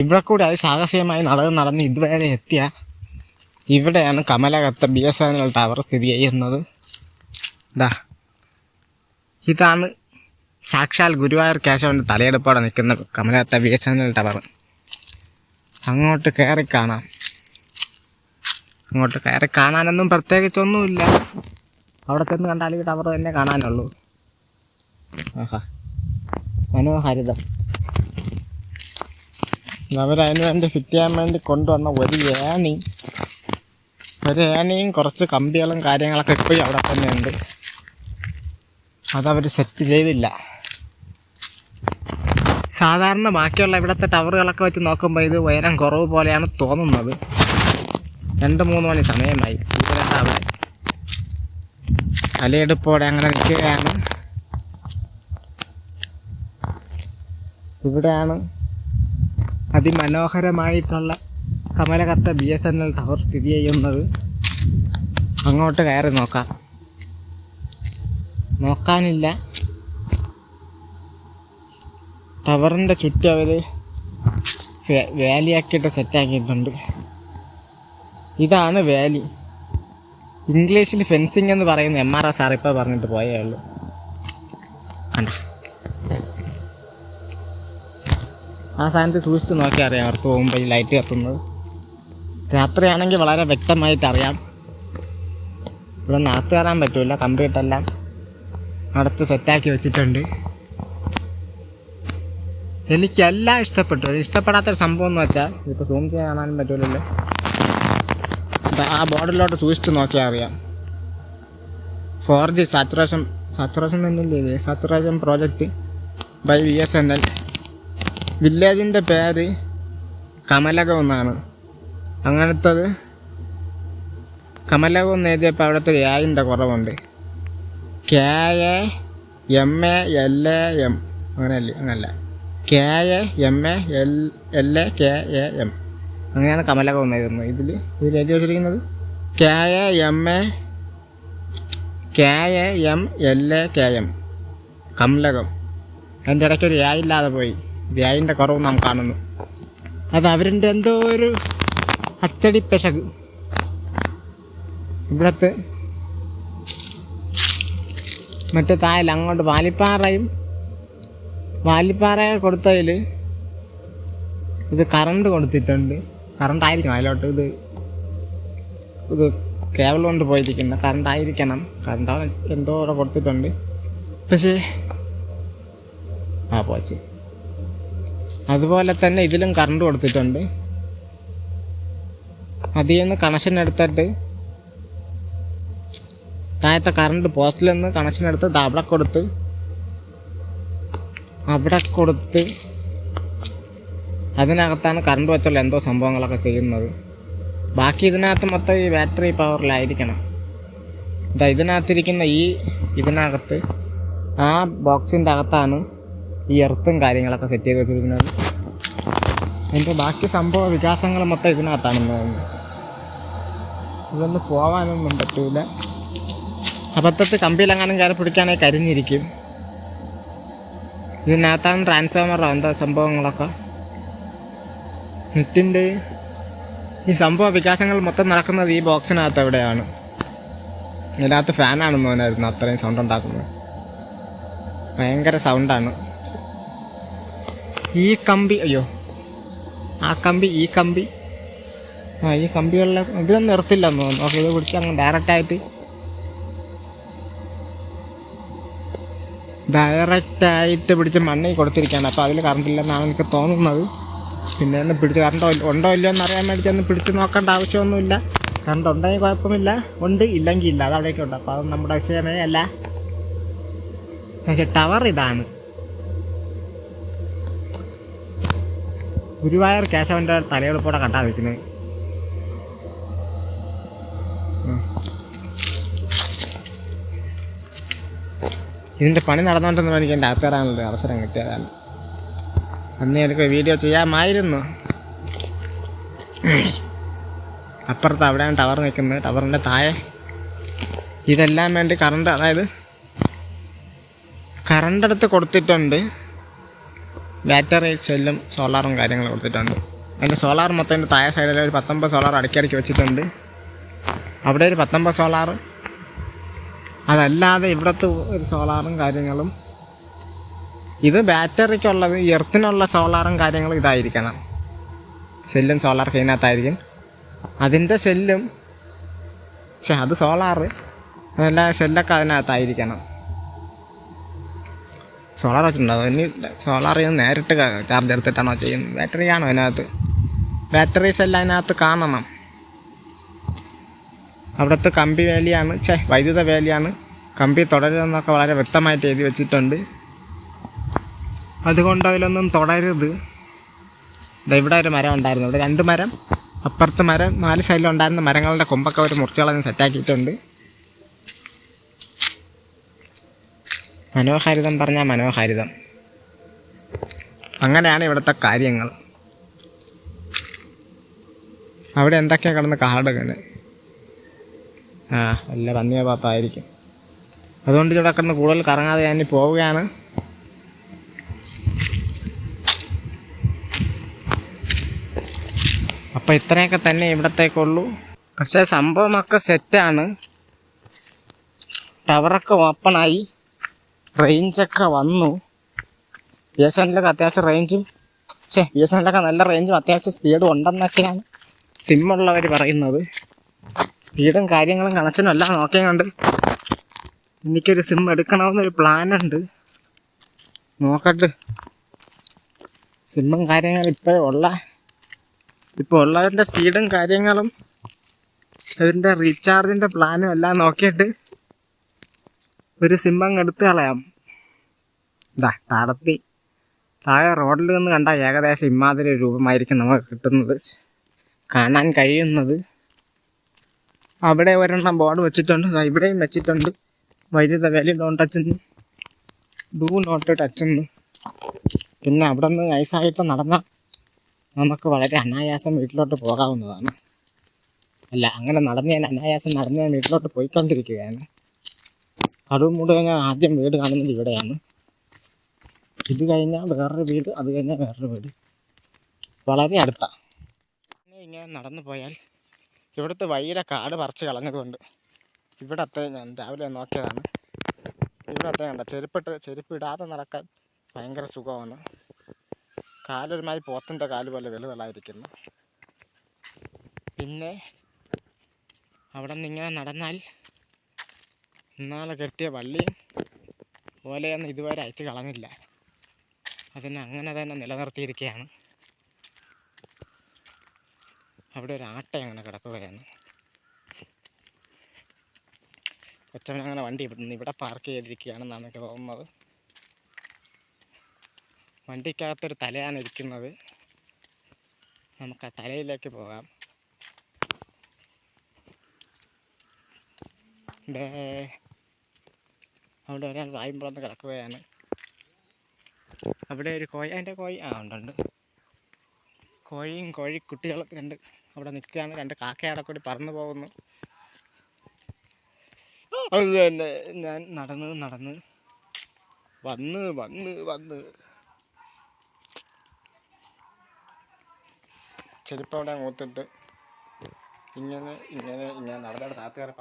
ഇവിടെ കൂടി അത് സാഹസികമായി നടന്ന് നടന്ന് ഇതുവരെ എത്തിയ ഇവിടെയാണ് കമലകത്ത B S N L tower സ്ഥിതി ചെയ്യുന്നത്. ഇതാ ഇതാണ് സാക്ഷാൽ ഗുരുവായൂർ കേശവന്റെ തലയെടുപ്പോടെ നിൽക്കുന്ന കമലകത്ത B S N L tower അങ്ങോട്ട് കയറി കാണാം. അങ്ങോട്ട് കയറി കാണാനൊന്നും പ്രത്യേകിച്ചൊന്നുമില്ല. അവിടെ ചെന്ന് കണ്ടാൽ ഈ ടവർ തന്നെ കാണാനുള്ളൂ. ആഹാ. മനോഹാരിതം. അവരതിന് വേണ്ടി ഫിറ്റ് ചെയ്യാൻ വേണ്ടി കൊണ്ടുവന്ന ഒരു ഏണി ഒരു ഏണിയും കുറച്ച് കമ്പികളും കാര്യങ്ങളൊക്കെ ഇപ്പോഴും അവിടെ തന്നെയുണ്ട്. അതവർ സെറ്റ് ചെയ്തില്ല. സാധാരണ ബാക്കിയുള്ള ഇവിടുത്തെ ടവറുകളൊക്കെ വെച്ച് നോക്കുമ്പോൾ ഇത് ഉയരം കുറവ് പോലെയാണ് തോന്നുന്നത്. രണ്ട് മൂന്ന് മണി സമയമായി. അവിടെ? അലയെടുപ്പോടെ അങ്ങനെ നിൽക്കുകയാണ്. ഇവിടെയാണ് അതിമനോഹരമായിട്ടുള്ള കമലകത്ത B S N L tower സ്ഥിതി ചെയ്യുന്നത് അങ്ങോട്ട് കയറി നോക്കാം. നോക്കാനില്ല. ടവറിന്റെ ചുറ്റും അവർ വാലിയാക്കിയിട്ട് സെറ്റാക്കിയിട്ടുണ്ട്. ഇതാണ് വാലി. ഇംഗ്ലീഷിൽ ഫെൻസിങ് എന്ന് പറയുന്ന എം ആർ എസ് ആർ ഇപ്പോൾ പറഞ്ഞിട്ട് പോയേ ഉള്ളൂ. കണ്ട? ആ സാധനത്തിൽ സൂക്ഷിച്ച് നോക്കി അറിയാം അവർക്ക് പോകുമ്പോൾ ഈ ലൈറ്റ് കത്തുന്നത്. രാത്രിയാണെങ്കിൽ വളരെ വ്യക്തമായിട്ട് അറിയാം. ഇവിടെ നാത്തു കയറാൻ പറ്റില്ല കമ്പ്യൂട്ടറെല്ലാം അടച്ച് സെറ്റാക്കി വെച്ചിട്ടുണ്ട്. എനിക്കെല്ലാം ഇഷ്ടപ്പെട്ടു. ഇഷ്ടപ്പെടാത്തൊരു സംഭവം എന്ന് വെച്ചാൽ ഇപ്പോൾ സൂം ചെയ്യാൻ കാണാനും പറ്റില്ലല്ലോ ആ ബോർഡിലോട്ട് സൂക്ഷിച്ച് നോക്കിയാൽ അറിയാം. Four G saturation saturation എന്നില്ലേ saturation project by V S N L വില്ലേജിന്റെ പേര് കമലകം എന്നാണ്. അങ്ങനത്തത് കമലകം എന്ന് എഴുതിയപ്പോൾ അവിടുത്തെ ഒരു ആയിന്റെ കുറവുണ്ട്. K A M A L A M അങ്ങനെയല്ലേ? അങ്ങനല്ല. K M A L L A K A M അങ്ങനെയാണ് കമലകം എന്ന് എഴുതുന്നത്. ഇതിൽ ഇതിൽ എഴുതി വെച്ചിരിക്കുന്നത് K A M A K A M L A K M Kamalakam. അതിന്റെ ഇടയ്ക്ക് ഒരു ഏ ഇല്ലാതെ പോയി. വ്യായിന്റെ കുറവ് നാം കാണുന്നു. അത് അവരിന്റെ എന്തോ ഒരു അച്ചടി പെശക്. ഇവിടത്തെ മറ്റേ തായൽ അങ്ങോട്ട് വാലിപ്പാറയും വാലിപ്പാറ കൊടുത്തതിൽ ഇത് കറണ്ട് കൊടുത്തിട്ടുണ്ട്. കറണ്ട് ആയിരിക്കണം അതിലോട്ട് ഇത് ഇത് കേബിൾ കൊണ്ട് പോയിരിക്കുന്ന കറണ്ട് ആയിരിക്കണം. കറണ്ട് എന്തോ കൊടുത്തിട്ടുണ്ട്. പക്ഷേ ആ പോച്ച്. അതുപോലെ തന്നെ ഇതിലും കറണ്ട് കൊടുത്തിട്ടുണ്ട്. അതിൽ നിന്ന് കണക്ഷൻ എടുത്തിട്ട് താഴത്തെ കറണ്ട് പോസ്റ്റിൽ നിന്ന് കണക്ഷൻ എടുത്ത് അവിടെ കൊടുത്ത് അവിടെ കൊടുത്ത് അതിനകത്താണ് കറണ്ട് വെച്ചുള്ള എന്തോ സംഭവങ്ങളൊക്കെ ചെയ്യുന്നത്. ബാക്കി ഇതിനകത്ത് മൊത്തം ഈ ബാറ്ററി പവറിലായിരിക്കണം ഇതാ ഇതിനകത്തിരിക്കുന്ന ഈ ഇതിനകത്ത് ആ ബോക്സിന്റെ അകത്താണ് ഈ എർത്തും കാര്യങ്ങളൊക്കെ സെറ്റ് ചെയ്ത് വെച്ചിരിക്കുന്നത്. അതിന്റെ ബാക്കി സംഭവ വികാസങ്ങൾ മൊത്തം ഇതിനകത്താണെന്ന് തോന്നുന്നു. ഇതൊന്ന് പോവാനൊന്നും പറ്റൂല. അബദ്ധത്തിൽ കമ്പിയിലെങ്ങാനും കയറി പിടിക്കുകയാണെങ്കിൽ കരിഞ്ഞിരിക്കും. ഇതിനകത്താണ് ട്രാൻസ്ഫോമറോ എന്താ സംഭവങ്ങളൊക്കെ. നെറ്റിന്റെ ഈ സംഭവ വികാസങ്ങൾ മൊത്തം നടക്കുന്നത് ഈ ബോക്സിനകത്ത് എവിടെയാണ്? ഇതിനകത്ത് ഫാനാണ് തോന്നായിരുന്നു അത്രയും സൗണ്ട് ഉണ്ടാക്കുന്നത്. ഭയങ്കര സൗണ്ടാണ് ഈ കമ്പി അയ്യോ. ആ കമ്പി ഈ കമ്പി. ആ ഈ കമ്പികളിലെ ഇതിലൊന്നും നിർത്തില്ലെന്ന് തോന്നുന്നു. ഓക്കെ ഇത് പിടിച്ച് അങ്ങ് ഡയറക്റ്റായിട്ട് ഡയറക്റ്റായിട്ട് പിടിച്ച് മണ്ണിൽ കൊടുത്തിരിക്കുകയാണ്. അപ്പോൾ അതിൽ കറണ്ട് ഇല്ലെന്നാണ് എനിക്ക് തോന്നുന്നത്. പിന്നെ ഒന്ന് പിടിച്ച് കറണ്ട് ഉണ്ടോ ഇല്ലയോ എന്ന് അറിയാൻ വേണ്ടി ഒന്ന് പിടിച്ച് നോക്കേണ്ട ആവശ്യമൊന്നുമില്ല. കറണ്ട് ഉണ്ടെങ്കിൽ കുഴപ്പമില്ല. ഉണ്ട് ഇല്ലെങ്കിൽ ഇല്ല. അത് അവിടെയൊക്കെ ഉണ്ട്. അപ്പോൾ അത് നമ്മുടെ വിഷയമേ അല്ല. പക്ഷേ ടവർ ഇതാണ്. ഗുരുവായൂർ കേശവന്റെ തലയെടുപ്പോടെ കണ്ടാ നിൽക്കുന്നത് ഇതിന്റെ പണി നടന്നുകൊണ്ടെന്ന് എനിക്ക് എന്റെ അത്തേറാനുള്ള അവസരം കിട്ടിയതാണ്. അന്ന് എനിക്ക് വീഡിയോ ചെയ്യാമായിരുന്നു. അപ്പുറത്ത് അവിടെയാണ് ടവർ നിൽക്കുന്നത്. ടവറിന്റെ താഴെ ഇതെല്ലാം വേണ്ടി കറണ്ട് അതായത് കറണ്ട് എടുത്ത് കൊടുത്തിട്ടുണ്ട്. ബാറ്ററി സെല്ലും സോളാറും കാര്യങ്ങളും കൊടുത്തിട്ടുണ്ട്. അതിന്റെ സോളാർ മൊത്തം അതിന്റെ താഴെ സൈഡിൽ ഒരു പത്തൊമ്പത് സോളാർ അടുക്കി വെച്ചിട്ടുണ്ട്. അവിടെ ഒരു പത്തൊമ്പത് സോളാർ അതല്ലാതെ ഇവിടുത്തെ ഒരു സോളാറും കാര്യങ്ങളും ഇത് ബാറ്ററിക്കുള്ളത് എർത്തിനുള്ള സോളാറും കാര്യങ്ങളും ഇതായിരിക്കണം. സെല്ലും സോളാർ ഇതിനകത്തായിരിക്കും. അതിന്റെ സെല്ലും പക്ഷേ അത് സോളാറ് അതല്ലാതെ സെല്ലൊക്കെ അതിനകത്തായിരിക്കണം. സോളാർ വെച്ചിട്ടുണ്ടോ ഇനി സോളാർ ചെയ്യുന്നത് നേരിട്ട് ചാർജ് എടുത്തിട്ടാണോ ചെയ്യുന്നത്. ബാറ്ററി ആണോ അതിനകത്ത്? ബാറ്ററീസ് എല്ലാം അതിനകത്ത് കാണണം. അവിടുത്തെ കമ്പി വേലിയാണ് ചേ വൈദ്യുത വേലിയാണ് കമ്പി തുടരുതെന്നൊക്കെ വളരെ വ്യക്തമായിട്ട് എഴുതി വെച്ചിട്ടുണ്ട്. അതുകൊണ്ട് അതിലൊന്നും തുടരുത്. ഇവിടെ ഒരു മരം ഉണ്ടായിരുന്നു. ഇവിടെ രണ്ട് മരം അപ്പുറത്ത് മരം നാല് സൈഡിലുണ്ടായിരുന്ന മരങ്ങളുടെ കൊമ്പൊക്കെ ഒരു മുറിച്ചുകളഞ്ഞ് സെറ്റാക്കിയിട്ടുണ്ട് മനോഹാരിതം പറഞ്ഞാൽ മനോഹാരിതം. അങ്ങനെയാണ് ഇവിടുത്തെ കാര്യങ്ങൾ. അവിടെ എന്തൊക്കെയാണ് കിടന്ന് കാടുകൾ ആ വല്ല പന്നിയ പാത്തായിരിക്കും. അതുകൊണ്ട് ഇവിടെ കിടന്ന് കൂടുതൽ കറങ്ങാതെ ഞാൻ പോവുകയാണ്. അപ്പം ഇത്രയൊക്കെ തന്നെ ഇവിടത്തേക്കുള്ളൂ. പക്ഷേ സംഭവമൊക്കെ സെറ്റാണ് ടവറൊക്കെ ഓപ്പണായി റേഞ്ചൊക്കെ വന്നു. ബി എസ് എന്നിലൊക്കെ അത്യാവശ്യം റേഞ്ചും ഛേ ബി എസ് എന്നിലൊക്കെ നല്ല റേഞ്ചും അത്യാവശ്യം സ്പീഡും ഉണ്ടെന്നൊക്കെയാണ് സിമ്മുള്ളവർ പറയുന്നത്. സ്പീഡും കാര്യങ്ങളും കണക്ഷനും എല്ലാം നോക്കിയും കണ്ട് എനിക്കൊരു സിം എടുക്കണമെന്നൊരു പ്ലാനുണ്ട്. നോക്കട്ടെ. സിമ്മും കാര്യങ്ങളും ഇപ്പോൾ ഉള്ള ഇപ്പോൾ ഉള്ളതിന്റെ സ്പീഡും കാര്യങ്ങളും അതിന്റെ റീചാർജിന്റെ പ്ലാനും എല്ലാം നോക്കിയിട്ട് ഒരു സിംഹം എടുത്ത് കളയാം. ഇതാ താടത്തി. താഴെ റോഡിൽ നിന്ന് കണ്ട ഏകദേശം ഇമാതിരി രൂപമായിരിക്കും നമുക്ക് കിട്ടുന്നത്. കാണാൻ കഴിയുന്നത്. അവിടെ ഒരെണ്ണം ബോർഡ് വെച്ചിട്ടുണ്ട്. ഇവിടെയും വെച്ചിട്ടുണ്ട്. വൈദ്യുത വേലി don't touch do not touch പിന്നെ അവിടെ നിന്ന് നൈസായിട്ട് നടന്നാൽ നമുക്ക് വളരെ അനായാസം വീട്ടിലോട്ട് പോകാവുന്നതാണ്. അല്ല അങ്ങനെ നടന്ന് ഞാൻ അനായാസം നടന്ന് ഞാൻ വീട്ടിലോട്ട് പോയിക്കൊണ്ടിരിക്കുകയാണ്. കഴിഞ്ഞാൽ ആദ്യം വീട് കാണുന്നത് ഇവിടെയാണ്. ഇത് കഴിഞ്ഞാൽ വേറൊരു വീട് അത് കഴിഞ്ഞാൽ വേറൊരു വീട്. വളരെ അടുത്താണ് ഇങ്ങനെ നടന്നു പോയാൽ ഇവിടുത്തെ വഴിയുടെ കാട് പറിച്ച് കളഞ്ഞതുകൊണ്ട് ഇവിടത്തെ ഞാൻ രാവിലെ നോക്കിയതാണ്. ഇവിടത്തെ കണ്ട ചെരുപ്പിട്ട് ചെരുപ്പ് ഇടാതെ നടക്കാൻ ഭയങ്കര സുഖമാണ്. കാലൊരുമാതിരി പോത്തിന്റെ കാൽ പോലെ വെളുകളായിരിക്കുന്നു പിന്നെ അവിടെ നിന്ന് ഇങ്ങനെ നടന്നാൽ ഇന്നാളെ കെട്ടിയ പള്ളി ഓലയൊന്നും ഇതുവരെ അയച്ച് കളഞ്ഞില്ല. അതിനെ അങ്ങനെ തന്നെ നിലനിർത്തിയിരിക്കുകയാണ് അവിടെ ഒരു ആട്ട അങ്ങനെ കിടക്കുകയാണ്. കൊച്ചവൻ അങ്ങനെ വണ്ടി ഇവിടെ ഇവിടെ പാർക്ക് ചെയ്തിരിക്കുകയാണെന്നാണ് എനിക്ക് തോന്നുന്നത്. വണ്ടിക്കകത്തൊരു തലയാണ് ഇരിക്കുന്നത്. നമുക്ക് ആ തലയിലേക്ക് പോകാം. ഇവിടെ അവിടെ ഒരാൾ വായുമ്പുറത്ത് കിടക്കുകയാണ്. അവിടെ ഒരു കോഴി അതിന്റെ കോഴി ആ ഉണ്ട് കോഴിയും കോഴിക്കുട്ടികളും രണ്ട് അവിടെ നിൽക്കുകയാണ്. രണ്ട് കാക്കയാടെ കൂടി പറന്നു പോകുന്നു. അത് തന്നെ ഞാൻ നടന്ന് നടന്ന് വന്ന് വന്ന് വന്ന് ചെരുപ്പ് അവിടെ മൂത്തിട്ട് ഇങ്ങനെ ഇങ്ങനെ ഇങ്ങനെ നടന്നിട്ട് താത്തുകാരെ